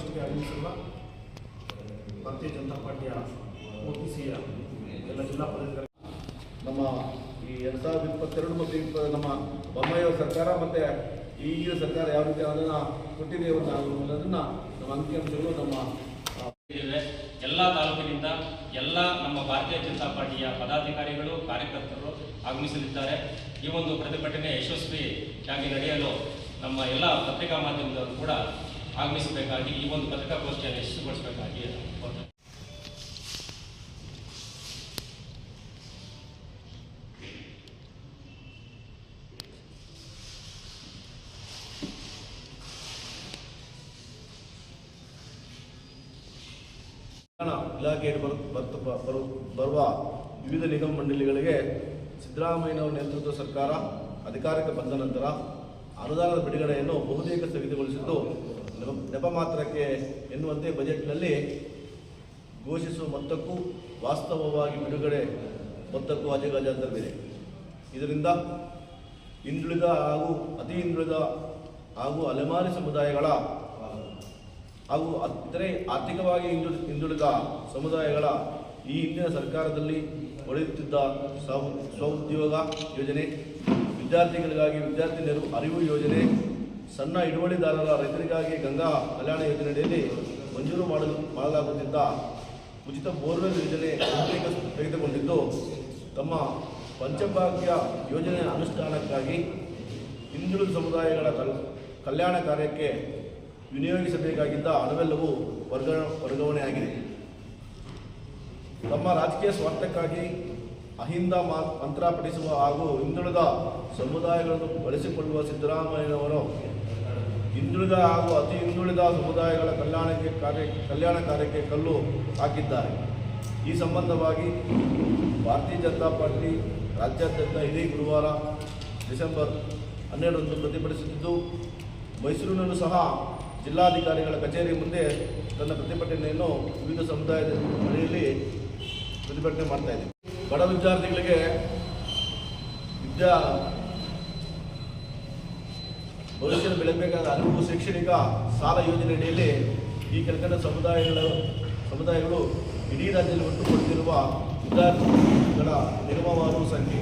ಆಗಮಿಸಿರುವ ಭಾರತೀಯ ಜನತಾ ಪಾರ್ಟಿಯ ಒ ಪಿ ಸಿಯ ಎಲ್ಲ ಜಿಲ್ಲಾ ಪದಾಧಿಕಾರಿ ನಮ್ಮ ಈ ಎರಡು ಸಾವಿರದ ಇಪ್ಪತ್ತೆರಡು ಮತ್ತು ಇಪ್ಪ ನಮ್ಮ ಬೊಮ್ಮಾಯಿಯವರ ಸರ್ಕಾರ ಮತ್ತು ಈಗಿನ ಸರ್ಕಾರ ಯಾವ ರೀತಿ ಅದನ್ನು ಕೊಟ್ಟಿದೆ ಅನ್ನೋದನ್ನು ನಮ್ಮ ಅಂಕಿಅಂಶಗಳು ನಮ್ಮ ಎಲ್ಲ ತಾಲೂಕಿನಿಂದ ಎಲ್ಲ ನಮ್ಮ ಭಾರತೀಯ ಜನತಾ ಪಾರ್ಟಿಯ ಪದಾಧಿಕಾರಿಗಳು ಕಾರ್ಯಕರ್ತರು ಆಗಮಿಸಲಿದ್ದಾರೆ. ಈ ಒಂದು ಪ್ರತಿಭಟನೆ ಯಶಸ್ವಿಯಾಗಿ ನಡೆಯಲು ನಮ್ಮ ಎಲ್ಲ ಪತ್ರಿಕಾ ಮಾಧ್ಯಮದವರು ಕೂಡ ಆಗಮಿಸಬೇಕಾಗಿ ಈ ಒಂದು ಪತ್ರಿಕಾಗೋಷ್ಠಿಯನ್ನು ಯಶಸ್ವಿಗೊಳಿಸಬೇಕಾಗಿ ಬರು ಬರ್ತ ಬರು ಬರುವ ವಿವಿಧ ನಿಗಮ ಮಂಡಳಿಗಳಿಗೆ ಸಿದ್ದರಾಮಯ್ಯನವರ ನೇತೃತ್ವದ ಸರ್ಕಾರ ಅಧಿಕಾರಕ್ಕೆ ಬಂದ ನಂತರ ಅನುದಾನದ ಬಿಡುಗಡೆಯನ್ನು ಬಹುತೇಕ ಸ್ಥಗಿತಗೊಳಿಸಿದ್ದು ನೆಪ- ಮಾತ್ರಕ್ಕೆ ಎನ್ನುವಂತೆ ಬಜೆಟ್ನಲ್ಲಿ ಘೋಷಿಸುವ ಮೊತ್ತಕ್ಕೂ ವಾಸ್ತವವಾಗಿ ಬಿಡುಗಡೆ ಮೊತ್ತಕ್ಕೂ ಅಜಗಜಾಂತರವಿದೆ ಇದರಿಂದ ಹಿಂದುಳಿದ ಹಾಗೂ ಅತಿ ಹಿಂದುಳಿದ ಹಾಗೂ ಅಲೆಮಾರಿ ಸಮುದಾಯಗಳ ಹಾಗೂ ಇತರೆ ಆರ್ಥಿಕವಾಗಿ ಹಿಂದುಳಿ, ಹಿಂದುಳಿದ ಸಮುದಾಯಗಳ ಈ ಹಿಂದಿನ ಸರ್ಕಾರದಲ್ಲಿ ಒಡೆಯುತ್ತಿದ್ದ ಸ್ವ ಸ್ವಉದ್ಯೋಗ ಯೋಜನೆ, ವಿದ್ಯಾರ್ಥಿಗಳಿಗಾಗಿ ವಿದ್ಯಾರ್ಥಿನಿಯರು ಅರಿವು ಯೋಜನೆ ಸಣ್ಣ ಹಿಡುವಳಿದಾರರ ರೈತರಿಗಾಗಿ ಗಂಗಾ ಕಲ್ಯಾಣ ಯೋಜನೆಯಡಿಯಲ್ಲಿ ಮಂಜೂರು ಮಾಡಲು ಮಾಡಲಾಗುತ್ತಿದ್ದ ಉಚಿತ ಬೋರ್ವೆಲ್ ಯೋಜನೆ ಬಹುತೇಕ ತೆಗೆದುಕೊಂಡಿದ್ದು ತಮ್ಮ ಪಂಚಭಾಗ್ಯ ಯೋಜನೆಯ ಅನುಷ್ಠಾನಕ್ಕಾಗಿ ಹಿಂದುಳಿದ ಸಮುದಾಯಗಳ ಕಲ್, ಕಲ್ಯಾಣ ಕಾರ್ಯಕ್ಕೆ ವಿನಿಯೋಗಿಸಬೇಕಾಗಿದ್ದ ಹಣವೆಲ್ಲವೂ ವರ್ಗ, ವರ್ಗಾವಣೆಯಾಗಿದೆ. ತಮ್ಮ ರಾಜಕೀಯ ಸ್ವಾರ್ಥಕ್ಕಾಗಿ ಅಹಿಂದ ಮಂತ್ರ ಪಠಿಸುವ ಹಾಗೂ ಹಿಂದುಳಿದ ಸಮುದಾಯಗಳನ್ನು ಬಳಸಿಕೊಳ್ಳುವ ಸಿದ್ದರಾಮಯ್ಯನವರು ಹಿಂದುಳಿದ ಹಾಗೂ ಅತಿ ಹಿಂದುಳಿದ ಸಮುದಾಯಗಳ ಕಲ್ಯಾಣಕ್ಕೆ ಕಾರ್ಯ, ಕಲ್ಯಾಣ ಕಾರ್ಯಕ್ಕೆ ಕಲ್ಲು ಹಾಕಿದ್ದಾರೆ. ಈ ಸಂಬಂಧವಾಗಿ ಭಾರತೀಯ ಜನತಾ ಪಾರ್ಟಿ ರಾಜ್ಯಾದ್ಯಂತ ಇದೇ ಗುರುವಾರ ಡಿಸೆಂಬರ್ ಹನ್ನೆರಡರಂದು ಪ್ರತಿಭಟಿಸುತ್ತಿದ್ದು, ಮೈಸೂರಿನಲ್ಲೂ ಸಹ ಜಿಲ್ಲಾಧಿಕಾರಿಗಳ ಕಚೇರಿ ಮುಂದೆ ತನ್ನ ಪ್ರತಿಭಟನೆಯನ್ನು ವಿವಿಧ ಸಮುದಾಯದ ಮನೆಯಲ್ಲಿ ಪ್ರತಿಭಟನೆ ಮಾಡ್ತಾ ಇದೆ ಬಡ ವಿದ್ಯಾರ್ಥಿಗಳಿಗೆ ವಿದ್ಯಾ ಭವಿಷ್ಯದ ಬೆಳೆಯಬೇಕಾದ ಹಲವು ಶೈಕ್ಷಣಿಕ ಸಾಲ ಯೋಜನೆ ಅಡಿಯಲ್ಲಿ ಈ ಕೆಳಕಂಡ ಸಮುದಾಯಗಳ, ಸಮುದಾಯಗಳು ಇಡೀ ರಾಜ್ಯದಲ್ಲಿ ಒಟ್ಟುಕೊಂಡಿರುವ ವಿದ್ಯಾರ್ಥಿಗಳ ನಿಗಮವಾರು ಸಂಖ್ಯೆ.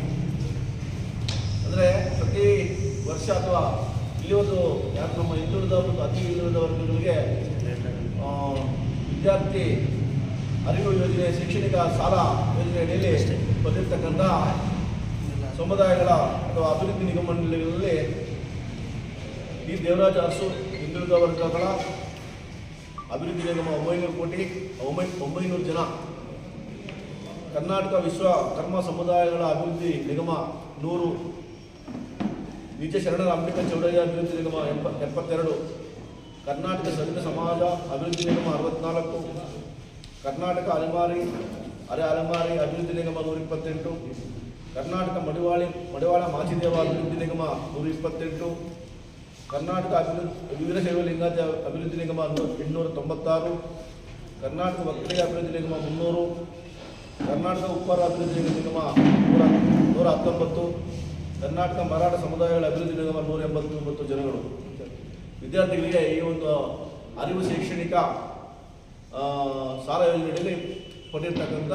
ಅಂದರೆ ಪ್ರತಿ ವರ್ಷ ಅಥವಾ ಇಲ್ಲಿ ಒಂದು ಯಾರು ನಮ್ಮ ಹಿಂದುಳಿದ ಮತ್ತು ಅತಿ ಹಿಂದುಳಿದ ವರ್ಗಗಳಿಗೆ ವಿದ್ಯಾರ್ಥಿ ಅರಿವು ಯೋಜನೆ, ಶೈಕ್ಷಣಿಕ ಸಾಲ ಯೋಜನೆ ಅಡಿಯಲ್ಲಿ ಬಂದಿರತಕ್ಕಂಥ ಸಮುದಾಯಗಳ ಅಥವಾ ಅಭಿವೃದ್ಧಿ ನಿಗಮ ಮಂಡಳಿಗಳಲ್ಲಿ ಡಿ ದೇವರಾಜ ಅರಸು ಹಿಂದುಳಿದ ವರ್ಗಗಳ ಅಭಿವೃದ್ಧಿ ನಿಗಮ ಒಂಬೈನೂರು ಕೋಟಿ, ಒಂಬೈ, ಒಂಬೈನೂರು ಜನ. ಕರ್ನಾಟಕ ವಿಶ್ವ ಕರ್ಮ ಸಮುದಾಯಗಳ ಅಭಿವೃದ್ಧಿ ನಿಗಮ ನೂರು. ನಿಜ ಶರಣರ ಅಂಬಿಕ ಚೌಡಯ್ಯ ಅಭಿವೃದ್ಧಿ ನಿಗಮ ಎಂಬ, ಎಪ್ಪತ್ತೆರಡು. ಕರ್ನಾಟಕ ಸವಿತ ಸಮಾಜ ಅಭಿವೃದ್ಧಿ ನಿಗಮ ಅರವತ್ನಾಲ್ಕು. ಕರ್ನಾಟಕ ಅಲೆಮಾರಿ, ಅರೆ ಅಲೆಮಾರಿ ಅಭಿವೃದ್ಧಿ ನಿಗಮ ನೂರ ಇಪ್ಪತ್ತೆಂಟು. ಕರ್ನಾಟಕ ಮಡಿವಾಳಿ, ಮಡಿವಾಳ ಮಾಚಿದೇವ ಅಭಿವೃದ್ಧಿ ನಿಗಮ ನೂರ ಇಪ್ಪತ್ತೆಂಟು. ಕರ್ನಾಟಕ ಅಭಿವೃದ್ಧಿ ವೀರಶೈವ ಲಿಂಗಾಯತ ಅಭಿವೃದ್ಧಿ ನಿಗಮ ಎಂಟುನೂರ ತೊಂಬತ್ತಾರು, ಕರ್ನಾಟಕ ಒಕ್ಕಲಿಗ ಅಭಿವೃದ್ಧಿ ನಿಗಮ ಮುನ್ನೂರು, ಕರ್ನಾಟಕ ಉಪ್ಪಾರ ಅಭಿವೃದ್ಧಿ ನಿಗಮ ನೂರ ನೂರ ಹತ್ತೊಂಬತ್ತು, ಕರ್ನಾಟಕ ಮರಾಠ ಸಮುದಾಯಗಳ ಅಭಿವೃದ್ಧಿ ನಿಗಮ ನೂರ ಎಂಬತ್ತೊಂಬತ್ತು ಜನಗಳು. ವಿದ್ಯಾರ್ಥಿಗಳಿಗೆ ಈ ಒಂದು ಅರಿವು ಶೈಕ್ಷಣಿಕ ಸಾಲ ಯೋಜನೆಯಲ್ಲಿ ಕೊಟ್ಟಿರ್ತಕ್ಕಂಥ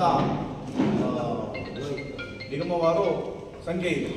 ನಿಗಮವಾರು ಸಂಖ್ಯೆ ಇದೆ.